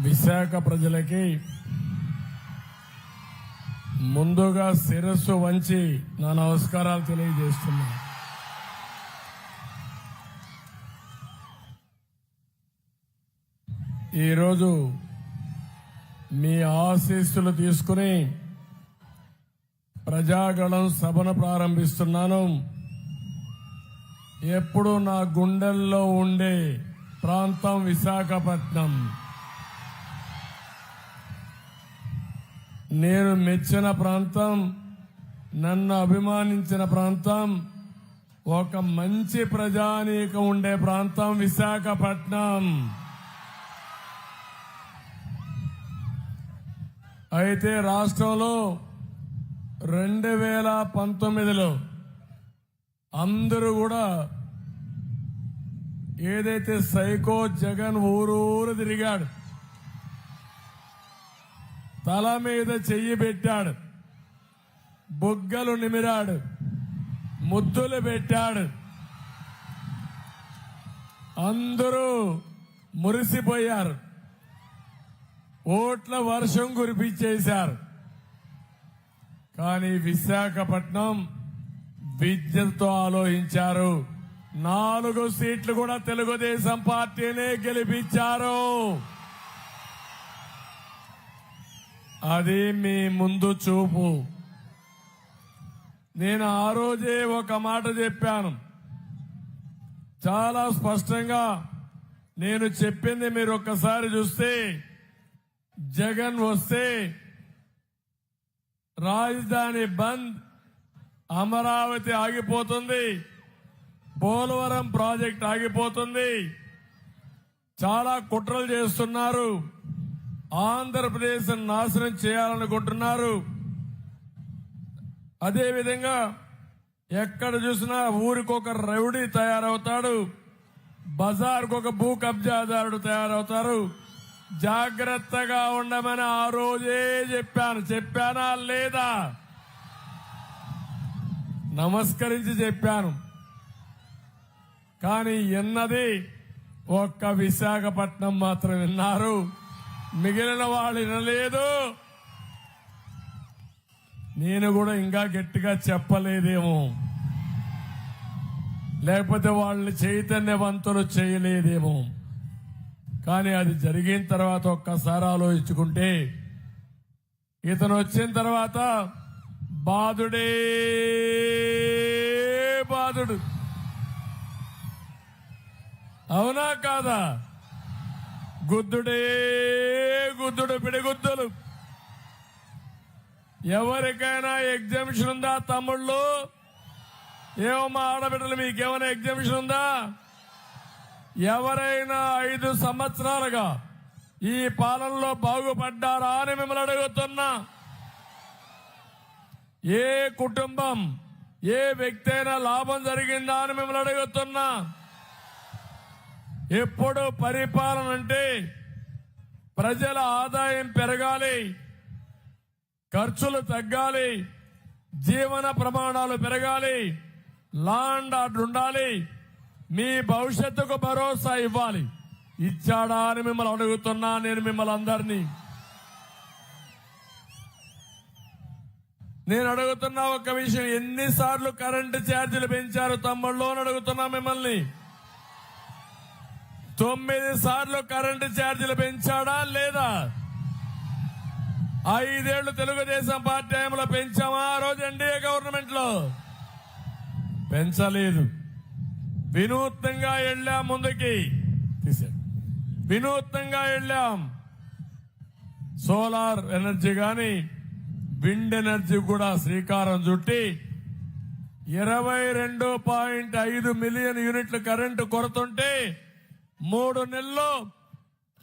విశాఖ ప్రజలకి ముందుగా శిరస్సు వంచి నా నమస్కారాలు తెలియజేస్తున్నా. ఈరోజు మీ ఆశీస్సులు తీసుకుని ప్రజాగళం సభను ప్రారంభిస్తున్నాను. ఎప్పుడు నా గుండెల్లో ఉండే ప్రాంతం విశాఖపట్నం. నేను మెచ్చిన ప్రాంతం నన్ను అభిమానించిన ప్రాంతం ఒక మంచి ప్రజానీకం ఉండే ప్రాంతం విశాఖపట్నం. అయితే రాష్ట్రంలో రెండు వేల పంతొమ్మిదిలో అందరూ కూడా ఏదైతే సైకో జగన్ ఊరూరు తిరిగాడు. తల మీద చెయ్యి పెట్టాడు. బొగ్గలు నిమిరాడు. ముద్దులు పెట్టాడు. అందరూ మురిసిపోయారు. ఓట్ల వర్షం కురిపించేశారు. కానీ విశాఖపట్నం విద్యతో ఆలోచించారు. నాలుగు సీట్లు కూడా తెలుగుదేశం పార్టీనే గెలిపించారు. అది మీ ముందు చూపు. నేను ఆ రోజే ఒక మాట చెప్పాను. చాలా స్పష్టంగా నేను చెప్పింది మీరు ఒక్కసారి చూస్తే జగన్ వస్తే రాజధాని బంద్ అమరావతి ఆగిపోతుంది పోలవరం ప్రాజెక్ట్ ఆగిపోతుంది చాలా కుట్రలు చేస్తున్నారు. ఆంధ్రప్రదేశ్ నాశనం చేయాలనుకుంటున్నారు. అదేవిధంగా ఎక్కడ చూసినా ఊరికొక రౌడీ తయారవుతాడు. బజార్కు ఒక భూ కబ్జాదారుడు తయారవుతారు. జాగ్రత్తగా ఉండమని ఆ రోజే చెప్పాను. చెప్పానా లేదా? నమస్కరించి చెప్పాను. కానీ ఎన్నది ఒక్క విశాఖపట్నం మాత్రం విన్నారు. మిగిలిన వాళ్ళు వినలేదు. నేను కూడా ఇంకా గట్టిగా చెప్పలేదేమో. లేకపోతే వాళ్ళని చైతన్యవంతులు చేయలేదేమో. కానీ అది జరిగిన తర్వాత ఒక్కసారి ఆలోచించుకుంటే ఇతను వచ్చిన తర్వాత బాధుడే బాధుడు. అవునా కాదా? గుద్దుడే గుద్దుడు పిడిగుద్దులు. ఎవరికైనా ఎగ్జామిషన్ ఉందా తమ్ముళ్ళు? ఏమో మా ఆడబిడ్డలు మీకేమైనా ఎగ్జామిషన్ ఉందా? ఎవరైనా ఐదు సంవత్సరాలుగా ఈ పాలనలో బాగుపడ్డారా అని మిమ్మల్ని అడుగుతున్నా. ఏ కుటుంబం ఏ వ్యక్తి అయినా లాభం జరిగిందా అని మిమ్మల్ని అడుగుతున్నా. ఎప్పుడు పరిపాలన అంటే ప్రజల ఆదాయం పెరగాలి ఖర్చులు తగ్గాలి జీవన ప్రమాణాలు పెరగాలి లాండ్ ఆర్డర్ ఉండాలి మీ భవిష్యత్తుకు భరోసా ఇవ్వాలి. ఇచ్చాడా అని మిమ్మల్ని అడుగుతున్నా నేను మిమ్మల్ని అందరినీ. నేను అడుగుతున్నా ఒక విషయం ఎన్నిసార్లు కరెంటు ఛార్జీలు పెంచారు తమ్ముళ్ళు అని అడుగుతున్నా మిమ్మల్ని. తొమ్మిది సార్లు కరెంటు ఛార్జీలు పెంచాడా లేదా? ఐదేళ్ళు తెలుగుదేశం పార్టీ హయాంలో పెంచామా? ఆ రోజు ఎన్డీఏ గవర్నమెంట్లో పెంచలేదు. వినూత్నంగా వెళ్ళాం ముందుకి. తీసాడు వినూత్నంగా వెళ్ళాం. సోలార్ ఎనర్జీ గాని విండ్ ఎనర్జీ కూడా శ్రీకారం చుట్టి ఇరవై రెండు పాయింట్ ఐదు మిలియన్ యూనిట్లు కరెంటు కొరతుంటే మూడు నెలల్లో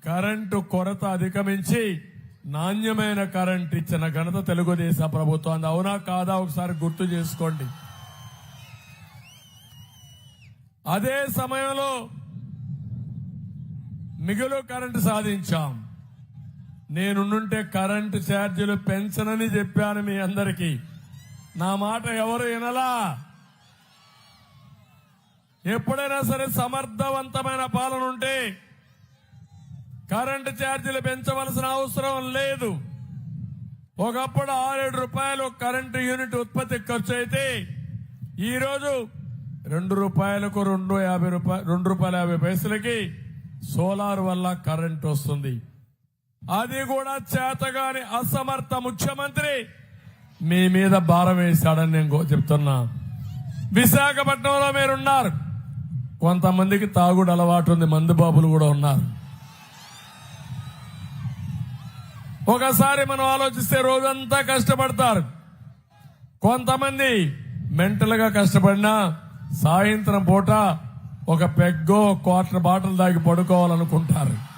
కరెంటు కొరత అధిగమించి నాణ్యమైన కరెంట్ ఇచ్చిన ఘనత తెలుగుదేశం ప్రభుత్వం అవునా కాదా ఒకసారి గుర్తు చేసుకోండి. అదే సమయంలో మిగులు కరెంటు సాధించాం. నేనుంటే కరెంటు ఛార్జీలు పెంచనని చెప్పాను మీ అందరికీ. నా మాట ఎవరు వినలా? ఎప్పుడైనా సరే సమర్థవంతమైన పాలన ఉంటే కరెంటు ఛార్జీలు పెంచవలసిన అవసరం లేదు. ఒకప్పుడు ఆరేడు రూపాయలు కరెంటు యూనిట్ ఉత్పత్తి ఖర్చు అయితే ఈరోజు రెండు రూపాయలకు రెండు యాభై రూపాయలు రెండు రూపాయల యాభై పైసలకి సోలార్ వల్ల కరెంట్ వస్తుంది. అది కూడా చేతగాని అసమర్థ ముఖ్యమంత్రి మీ మీద భారం వేశాడని నేను చెప్తున్నా. విశాఖపట్నంలో మీరున్నారు. కొంతమందికి తాగుడు అలవాటు ఉంది మందు బాబులు కూడా ఉన్నారు. ఒకసారి మనం ఆలోచిస్తే రోజంతా కష్టపడతారు. కొంతమంది మెంటల్గా కష్టపడినా సాయంత్రం పూట ఒక పెగ్గో క్వార్టర్ బాటిల్ దాగి పడుకోవాలనుకుంటారు.